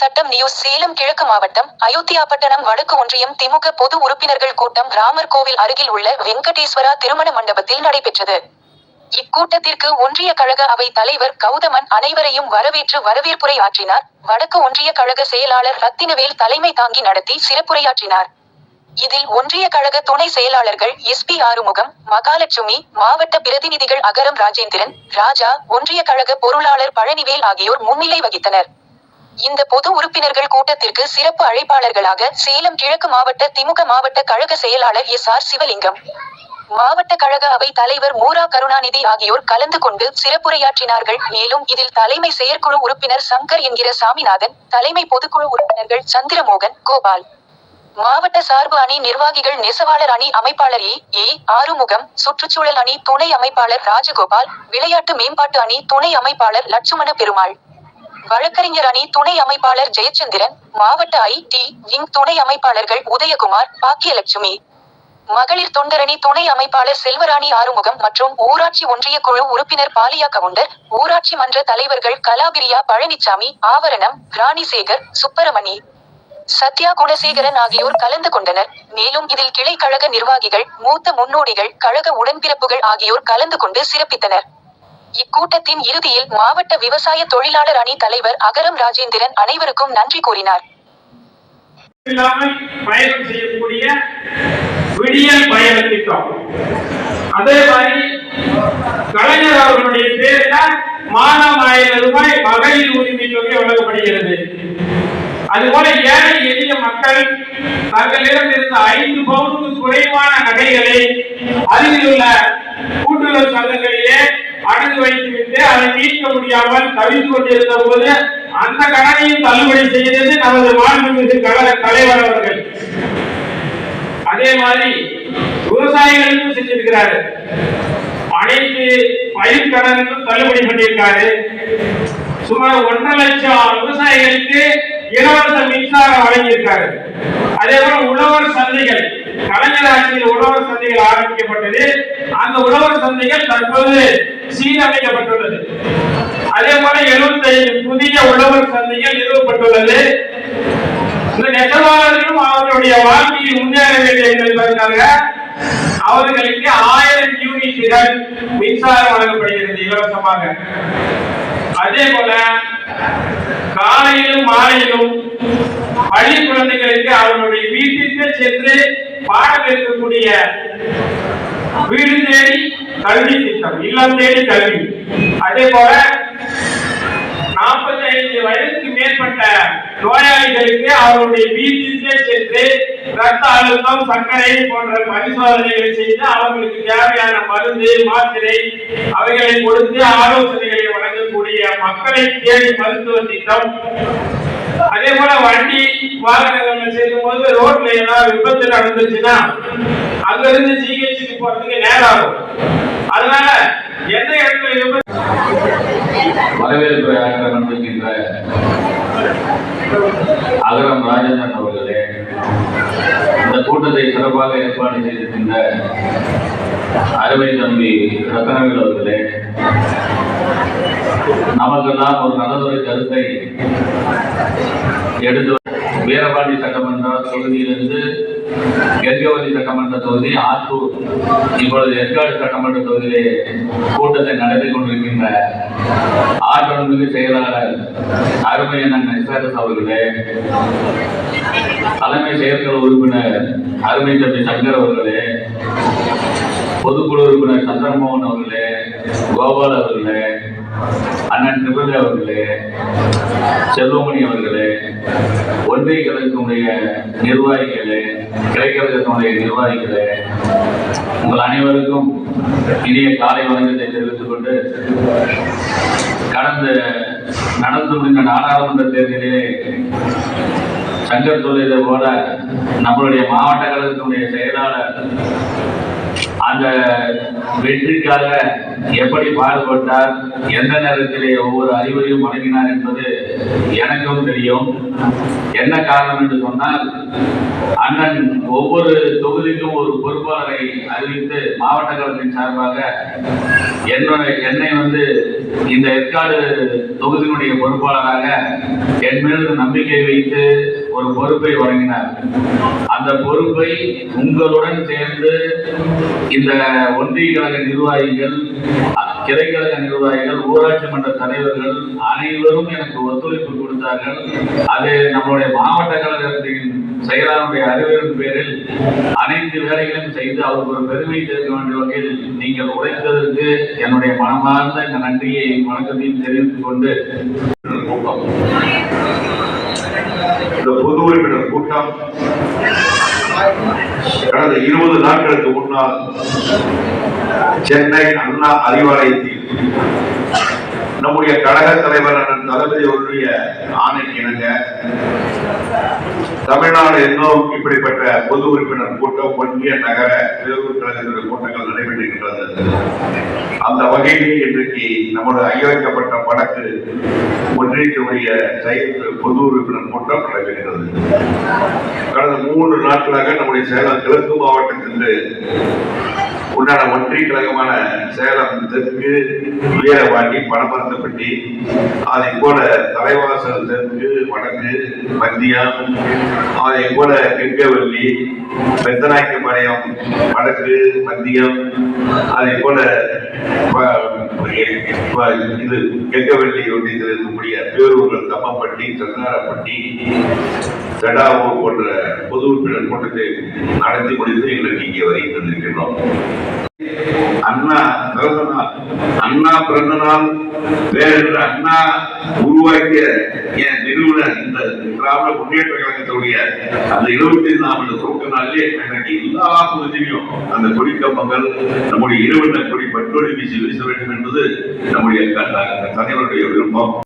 சட்டம் நியூஸ் சேலம் கிழக்கு மாவட்டம் அயோத்தியாபட்டணம் வடக்கு ஒன்றியம் திமுக பொது உறுப்பினர்கள் கூட்டம் ராமர் கோவில் அருகில் உள்ள வெங்கடேஸ்வரா திருமண மண்டபத்தில் நடைபெற்றது. இக்கூட்டத்திற்கு ஒன்றிய கழக அவை தலைவர் கௌதமன் அனைவரையும் வரவேற்று வரவேற்புரை ஆற்றினார். வடக்கு ஒன்றிய கழக செயலாளர் ரத்தினவேல் தலைமை தாங்கி நடத்தி சிறப்புரையாற்றினார். இதில் ஒன்றிய கழக துணை செயலாளர்கள் எஸ் பி ஆறுமுகம் மகாலட்சுமி மாவட்ட பிரதிநிதிகள் அகரம் ராஜேந்திரன் ராஜா ஒன்றிய கழக பொருளாளர் பழனிவேல் ஆகியோர் முன்னிலை வகித்தனர். இந்த பொது உறுப்பினர்கள் கூட்டத்திற்கு சிறப்பு அழைப்பாளர்களாக சேலம் கிழக்கு மாவட்ட திமுக மாவட்ட கழக செயலாளர் எஸ் ஆர் சிவலிங்கம். மாவட்ட கழக அவை தலைவர் மூரா கருணாநிதி ஆகியோர் கலந்து கொண்டு சிறப்புரையாற்றினார்கள். மேலும் இதில் தலைமை செயற்குழு உறுப்பினர் சங்கர் என்கிற சாமிநாதன் தலைமை பொதுக்குழு உறுப்பினர்கள் சந்திரமோகன் கோபால். மாவட்ட சார்பு அணி நிர்வாகிகள் நெசவாளர் அணி அமைப்பாளர் ஏ ஏ ஆறுமுகம் சுற்றுச்சூழல் அணி துணை அமைப்பாளர் ராஜகோபால் விளையாட்டு மேம்பாட்டு அணி துணை அமைப்பாளர் லட்சுமண பெருமாள். வழக்கறிஞர் அணி துணை அமைப்பாளர் ஜெயச்சந்திரன் மாவட்ட ஐ டி விங் துணை அமைப்பாளர்கள் உதயகுமார் பாக்கியலட்சுமி. மகளிர் தொண்டரணி துணை அமைப்பாளர் செல்வராணி ஆறுமுகம் மற்றும் ஊராட்சி ஒன்றிய குழு உறுப்பினர் பாலியா கவுண்டர் ஊராட்சி மன்ற தலைவர்கள் கலாபிரியா பழனிசாமி ஆவரணம் ராணிசேகர் சுப்பரமணி. சத்யா குணசேகரன் ஆகியோர் கலந்து கொண்டனர். மேலும் இதில் கிளை கழக நிர்வாகிகள் மூத்த முன்னோடிகள் கழக உடன்பிறப்புகள் ஆகியோர் கலந்து கொண்டு சிறப்பித்தனர். இக்கூட்டத்தின் இறுதியில் மாவட்ட விவசாய தொழிலாளர் அணி தலைவர் அகரம் ராஜேந்திரன் அனைவருக்கும் நன்றி கூறினார். இல்லாமல் பயணம் செய்யக்கூடிய விடியல் பயண திட்டம். அதே மாதிரி கலைஞர் அவர்களுடைய பேரில் மாதம் ஆயிரம் ரூபாய் மகளிர் உரிமை தொகை வழங்கப்படுகிறது. அதுபோல ஏழை எளிய மக்கள் தங்களிடம் இருந்த ஐந்து பவுனுக்கு குறைவான நகைகளை அருகில் உள்ள கூட்டுறவு சங்கங்களிலே அடகு வைத்துவிட்டு அதை மீட்க முடியாமல் தவித்து கொண்டிருந்த போது அந்த கடனையும் தள்ளுபடி செய்தது நமது மாண்புமிகு கழக தலைவர் அவர்கள். அதே மாதிரி விவசாயிகளுக்கும் செஞ்சிருக்கிறாரு. அனைத்து பயிர் கடனுக்கும் தள்ளுபடி பண்ணியிருக்காரு. சுமார் ஒன்றரை லட்சம் விவசாயிகளுக்கு இலவச மின்சாரம் வழங்கியிருக்காரு. அதே போல உழவர் கலைஞர் ஆட்சியில் உழவர் சந்தைகள் ஆரம்பிக்கப்பட்டது. அந்த உழவர் சந்தைகள் தற்போது சீரமைக்கப்பட்டுள்ளது. அதே போல 75 புதிய உழவர் சந்தைகள் நிறுவப்பட்டுள்ளது. இந்த நெசவாளர்களும் அவர்களுடைய வாழ்க்கையை முன்னேற வேண்டும் என்பதற்காக அவர்களுக்கு ஆயிரம் யூனிட்டுகள் மின்சாரம் வழங்கப்படுகிறது இலவசமாக. அதே போல காலையிலும் மாலையிலும் பள்ளி குழந்தைகளுக்கு அவர்களுடைய வீட்டிற்கு சென்று பாடம் இருக்கக்கூடிய வீடு தேடி கல்வி திட்டம் இல்லம் தேடி கல்வி. அதே போல நாற்பத்தி ஐந்து வயதுக்கு மேற்பட்ட நோயாளிகளுக்கு அவருடைய வீட்டிற்கே சென்று ரத்த அழுத்தம் சர்க்கரை போன்ற பரிசோதனைகளை செய்து அவர்களுக்கு தேவையான மருந்து மாத்திரை அவைகளை கொடுத்து ஆலோசனைகளை வழங்கக்கூடிய மக்களை தேடி மருத்துவ திட்டம் அதே போல வண்டி வாகனங்கள் செல்லும் போது ரோட்ல ஏதாவது விபத்து நடந்துச்சுன்னா அங்க இருந்து ஜிஹெச்சுக்கு போறதுக்கு நேரம் ஆகும் அதனால எந்த இடத்துல விபத்து வரவேற்பு ஆற்ற அகரம் ராஜேந்திரன் அவர்களே இந்த கூட்டத்தை சிறப்பாக ஏற்பாடு செய்திருக்கின்ற அருமை தம்பி ரத்தனவேல் அவர்களே நமக்கெல்லாம் ஒரு நல்லதொரு கருத்தை எடுத்து வீரபாண்டி சட்டமன்ற தொகுதியிலிருந்து கெங்கவதி சட்டமன்ற தொகுதி ஆத்தூர் இப்பொழுது ஏற்காடு சட்டமன்ற தொகுதியிலே கூட்டத்தை நடத்தி கொண்டிருக்கின்ற ஆற்றல்மிகு செயலாளர் அருமை அண்ணன் எஸ்ஆர்எஸ் அவர்களே தலைமை செயற்குழு உறுப்பினர் அருமை தம்பி சங்கர் அவர்களே பொதுக்குழு உறுப்பினர் சந்திரமோகன் அவர்களே கோபால் அவர்களே அண்ணன் திரிபதி அவர்களே செல்வமணி அவர்களே ஒன்றிய கழகத்தினுடைய நிர்வாகிகளே கிளைக்கழகத்தினுடைய நிர்வாகிகளே உங்கள் அனைவருக்கும் இனிய காலை வணக்கத்தை தெரிவித்துக் கொண்டு கடந்த நடந்து முடிந்த நாடாளுமன்ற தேர்தலிலே சங்கர் சொல்லியதை போல நம்மளுடைய மாவட்ட கழகத்தினுடைய செயலாளர் அந்த வெற்றிக்காக எப்படி பாடுபட்டார் எந்த நேரத்திலே ஒவ்வொரு அறிவுரையும் வழங்கினார் என்பது எனக்கும் தெரியும். என்ன காரணம் என்று சொன்னால் அண்ணன் ஒவ்வொரு தொகுதிக்கும் ஒரு பொறுப்பாளரை அறிவித்து மாவட்ட கழகத்தின் சார்பாக என்னுடைய என்னை வந்து இந்த ஏற்காடு தொகுதியினுடைய பொறுப்பாளராக என் மீது நம்பிக்கை வைத்து ஒரு பொறுப்பை வழங்கினார். அந்த பொறுப்பை உங்களுடன் சேர்ந்து இந்த ஒன்றிய கழக நிர்வாகிகள் கிளைக்கழக நிர்வாகிகள் ஊராட்சி மன்ற தலைவர்கள் அனைவரும் எனக்கு ஒத்துழைப்பு கொடுத்தார்கள். அது நம்மளுடைய மாவட்ட கழகத்தின் செயலாளருடைய அறிவுரின் பேரில் அனைத்து வேலைகளையும் செய்து அவருக்கு ஒரு பெருமை சேர்க்க வேண்டிய வகையில் நீங்கள் உழைத்ததற்கு என்னுடைய மனமார்ந்த இந்த நன்றியை வணக்கத்தையும் தெரிவித்துக் கொண்டு. கூட்டம் இந்த பொது உறுப்பினர் கூட்டம் கடந்த இருபது நாட்களுக்கு முன்னால் சென்னை அண்ணா அறிவாலயத்தில் நம்முடைய கழக தலைவர் அண்ணன் தளபதி அவருடைய ஆணைக்கு இணங்க தமிழ்நாடு எங்கும் இப்படிப்பட்ட பொது உறுப்பினர் கூட்டம் ஒன்றிய நகர பேரூர் கழகத்தினுடைய கூட்டங்கள் நடைபெற்றிருக்கிறது அந்த வகையில் இன்றைக்கு நமது அங்கீகரிக்கப்பட்ட வடக்கு ஒன்றியத்துடைய செயல் பொது உறுப்பினர் கூட்டம் நடைபெறுகிறது கடந்த மூன்று நாட்களாக நம்முடைய சேலம் கிழக்கு மாவட்டத்திற்கு உண்டான ஒன்றிய கழகமான சேலம் தெற்கு வீரவாண்டி பணமரத்தப்பட்டி அதை போல தலைவாசல் தெற்கு வடக்கு மத்தியம் அதை போல கெங்கவல்லி பெத்தநாயக்கம்பாளையம் வடக்கு மத்தியம் அதை போல இது கெங்கவல்லி ஒன்றியத்தில் இருக்கக்கூடிய பேரூர்கள் தம்மப்பட்டி சந்தாரப்பட்டி தடாவூர் போன்ற பொது உறுப்பினர் கூட்டத்தை நடத்தி முடித்து எங்களுக்கு இங்கே வருகின்றிருக்கின்றோம் அண்ணா பிறந்த நாள் அண்ணா பிறந்த நாள் வேறு அண்ணா உருவாக்கிய என் நிறுவனர் இந்த திராவிட முன்னேற்ற கழகத்துடைய அந்த இருபத்தி ஐந்தாம் ஆண்டு துவக்க நாளிலே எனக்கு எல்லா பகுதியிலும் அந்த கொடிக்கம்பங்கள் நம்முடைய இருவண்ண கொடி பட்டோடி வீசி வீச வேண்டும் என்பது நம்முடைய தலைவருடைய விருப்பம்